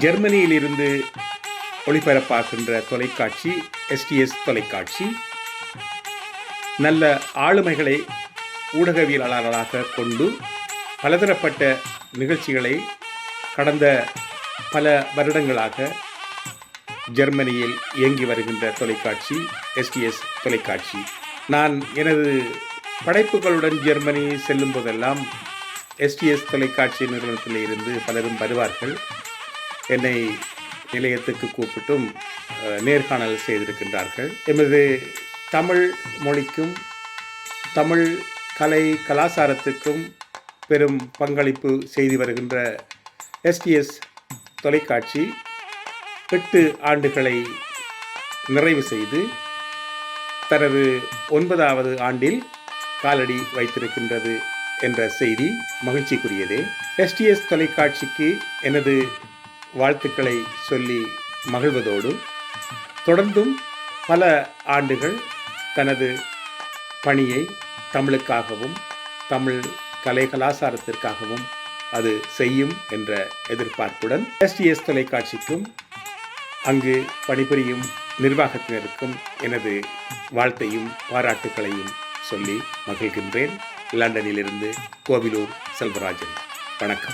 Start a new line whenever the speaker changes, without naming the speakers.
ஜெர்மனியிலிருந்து ஒளிபரப்பாகின்ற தொலைக்காட்சி எஸ்டிஎஸ் தொலைக்காட்சி. நல்ல ஆளுமைகளை ஊடகவியலாளர்களாக கொண்டு பலதரப்பட்ட நிகழ்ச்சிகளை கடந்த பல வருடங்களாக ஜெர்மனியில் இயங்கி வருகின்ற தொலைக்காட்சி எஸ்டிஎஸ் தொலைக்காட்சி. நான் எனது படைப்புகளுடன் ஜெர்மனி செல்லும் போதெல்லாம் எஸ்டிஎஸ் தொலைக்காட்சி நிறுவனத்தில் இருந்து பலரும் வருவார்கள். என்னை நிலையத்துக்கு கூப்பிட்டும் நேர்காணல் செய்திருக்கின்றார்கள். எமது தமிழ் மொழிக்கும் தமிழ் கலை கலாச்சாரத்துக்கும் பெரும் பங்களிப்பு செய்து வருகின்ற எஸ்டிஎஸ் தொலைக்காட்சி எட்டு ஆண்டுகளை நிறைவு செய்து தனது ஒன்பதாவது ஆண்டில் காலடி வைத்திருக்கின்றது என்ற செய்தி மகிழ்ச்சிக்குரியதே. எஸ்டிஎஸ் தொலைக்காட்சிக்கு எனது வாழ்த்துக்களை சொல்லி மகிழ்வதோடு தொடர்ந்தும் பல ஆண்டுகள் தனது பணியை தமிழுக்காகவும் தமிழ் கலை கலாச்சாரத்திற்காகவும் அது செய்யும் என்ற எதிர்பார்ப்புடன் எஸ்டிஎஸ் தொலைக்காட்சிக்கும் அங்கு பணிபுரியும் நிர்வாகத்தினருக்கும் எனது வாழ்த்தையும் பாராட்டுக்களையும் சொல்லி மகிழ்கின்றேன். லண்டனிலிருந்து கோவிலூர் செல்வராஜன். வணக்கம்.